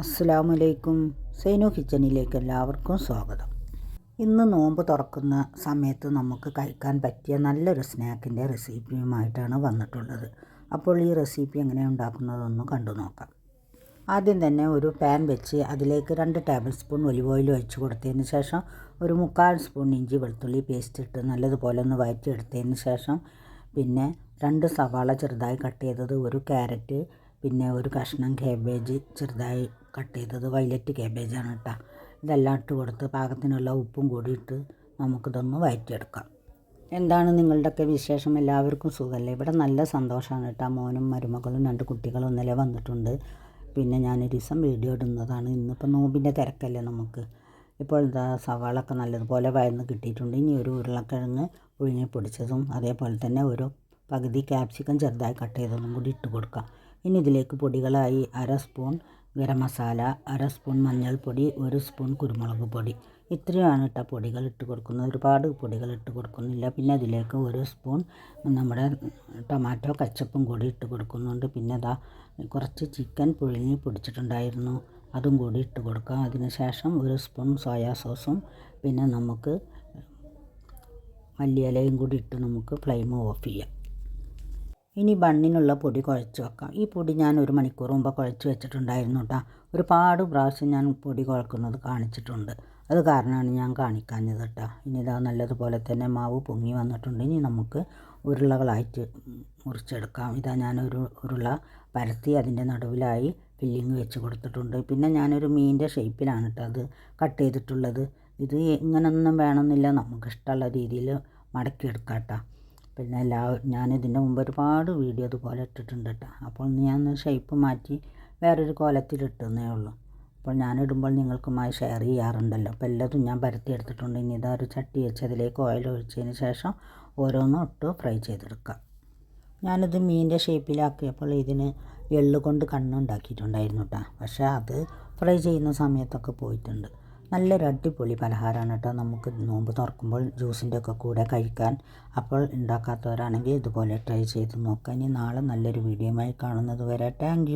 അസ്സാമലൈക്കും സൈനു കിച്ചണിലേക്ക് എല്ലാവർക്കും സ്വാഗതം. ഇന്ന് നോമ്പ് തുറക്കുന്ന സമയത്ത് നമുക്ക് കഴിക്കാൻ പറ്റിയ നല്ലൊരു സ്നാക്കിന്റെ റെസിപ്പിയുമായിട്ടാണ് വന്നിട്ടുള്ളത്. അപ്പോൾ ഈ റെസിപ്പി എങ്ങനെ ഉണ്ടാക്കുന്നതെന്ന് കണ്ടു നോക്കാം. ആദ്യം തന്നെ ഒരു പാൻ വെച്ച് അതിലേക്ക് രണ്ട് ടേബിൾ സ്പൂൺ ഒലിവ് ഓയിൽ ഒഴിച്ച് കൊടുത്തതിന് ശേഷം ഒരു മുക്കാൽ സ്പൂൺ ഇഞ്ചി വെളുത്തുള്ളി പേസ്റ്റ് ഇട്ട് നല്ലതുപോലെ ഒന്ന് വഴറ്റിയെടുത്തതിന് ശേഷം പിന്നെ രണ്ട് സവാള ചെറുതായി കട്ട് ചെയ്തത് ഒരു ക്യാരറ്റ് പിന്നെ ഒരു കഷ്ണം കേബേജ് ചെറുതായി കട്ട് ചെയ്തത്. വയലറ്റ് ക്യാബേജാണ് കേട്ടോ ഇതെല്ലാം ഇട്ട് കൊടുത്ത് പാകത്തിനുള്ള ഉപ്പും കൂടി ഇട്ട് നമുക്കിതൊന്ന് വഴറ്റിയെടുക്കാം എന്താണ് നിങ്ങളുടെയൊക്കെ വിശേഷം? എല്ലാവർക്കും സുഖമല്ലേ ഇവിടെ നല്ല സന്തോഷമാണ് കേട്ടോ മോനും മരുമകളും രണ്ട് കുട്ടികളും ഇന്നലെ വന്നിട്ടുണ്ട്. പിന്നെ ഞാനൊരു ദിവസം വീഡിയോ ഇടുന്നതാണ്. ഇന്നിപ്പോൾ നോമ്പിന്റെ തിരക്കല്ലേ നമുക്ക്. ഇപ്പോൾ എന്താ സവാളൊക്കെ നല്ലതുപോലെ വയന്ന് കിട്ടിയിട്ടുണ്ട്. ഇനി ഒരു ഉരുളക്കിഴങ്ങ് പുഴുങ്ങി പൊടിച്ചതും അതേപോലെ തന്നെ ഒരു പകുതി ക്യാപ്സിക്കം ചെറുതായി കട്ട് ചെയ്തതും കൂടി ഇട്ട് കൊടുക്കാം. ഇനി ഇതിലേക്ക് പൊടികളായി അര സ്പൂൺ ഗരം മസാല അര സ്പൂൺ മഞ്ഞൾപ്പൊടി ഒരു സ്പൂൺ കുരുമുളക് പൊടി. ഇത്രയാണ് ഇട്ട പൊടികൾ ഇട്ട് കൊടുക്കുന്നത്. ഒരുപാട് പൊടികൾ ഇട്ട് കൊടുക്കുന്നില്ല. പിന്നെ അതിലേക്ക് ഒരു സ്പൂൺ നമ്മുടെ ടൊമാറ്റോ കച്ചപ്പും കൂടി ഇട്ട് കൊടുക്കുന്നുണ്ട്. പിന്നെ അതാ കുറച്ച് ചിക്കൻ പുഴുങ്ങി പൊടിച്ചിട്ടുണ്ടായിരുന്നു. അതും കൂടി ഇട്ട് കൊടുക്കാം. അതിന് ശേഷം ഒരു സ്പൂൺ സോയാ സോസും പിന്നെ നമുക്ക് മല്ലിയിലയും കൂടി ഇട്ട് നമുക്ക് ഫ്ലെയിം ഓഫ് ചെയ്യാം. ഇനി ബണ്ണിനുള്ള പൊടി കുഴച്ച് വെക്കാം. ഈ പൊടി ഞാൻ ഒരു മണിക്കൂർ മുമ്പ് കുഴച്ച് വെച്ചിട്ടുണ്ടായിരുന്നു കേട്ടോ ഒരുപാട് പ്രാവശ്യം ഞാൻ പൊടി കുഴക്കുന്നത് കാണിച്ചിട്ടുണ്ട്. അത് കാരണമാണ് ഞാൻ കാണിക്കാഞ്ഞത് കേട്ടോ ഇനി ഇതാ നല്ലതുപോലെ തന്നെ മാവ് പൊങ്ങി വന്നിട്ടുണ്ട്. ഇനി നമുക്ക് ഉരുളകളായിട്ട് മുറിച്ചെടുക്കാം. ഇതാ ഞാനൊരു ഉരുള പരത്തി അതിന്റെ നടുവിലായി ഫില്ലിങ് വെച്ച് കൊടുത്തിട്ടുണ്ട്. പിന്നെ ഞാനൊരു മീനിന്റെ ഷേപ്പിലാണ് കേട്ടോ അത് കട്ട് ചെയ്തിട്ടുള്ളത്. ഇത് ഇങ്ങനൊന്നും വേണമെന്നില്ല. നമുക്ക് ഇഷ്ടമുള്ള രീതിയിൽ മടക്കിയെടുക്കാം കേട്ടോ പിന്നെ എല്ലാ ഞാനിതിന്റെ മുമ്പ് ഒരുപാട് വീഡിയോ ഇതുപോലെ ഇട്ടിട്ടുണ്ട് കേട്ടോ അപ്പോൾ ഞാൻ ഷേപ്പ് മാറ്റി വേറൊരു കോലത്തിലിട്ടെന്നേ ഉള്ളൂ. അപ്പോൾ ഞാനിടുമ്പോൾ നിങ്ങൾക്കുമായി ഷെയർ ചെയ്യാറുണ്ടല്ലോ. അപ്പോൾ എല്ലാതും ഞാൻ പരത്തി എടുത്തിട്ടുണ്ട്. ഇനി ഇതാ ഒരു ചട്ടി വെച്ച് അതിലേക്ക് ഓയിൽ ഒഴിച്ചതിന് ശേഷം ഓരോന്നും ഇട്ട് ഫ്രൈ ചെയ്തെടുക്കാം ഞാനിത് മീനിന്റെ ഷേപ്പിലാക്കിയപ്പോൾ ഇതിന് എള്ള് കൊണ്ട് കണ്ണുണ്ടാക്കിയിട്ടുണ്ടായിരുന്നു കേട്ടോ പക്ഷേ അത് ഫ്രൈ ചെയ്യുന്ന സമയത്തൊക്കെ പോയിട്ടുണ്ട്. നല്ലൊരു അടിപൊളി പലഹാരമാണ് കേട്ടോ. നമുക്ക് നോമ്പ് തുറക്കുമ്പോൾ ജ്യൂസിന്റെ ഒക്കെ കൂടെ കഴിക്കാൻ അപ്പോൾ ഉണ്ടാക്കാത്തവരാണെങ്കിൽ ഇതുപോലെ ട്രൈ ചെയ്ത് നോക്കാം. ഇനി നാളെ നല്ലൊരു വീഡിയോ ആയി കാണുന്നത് വരെ. താങ്ക്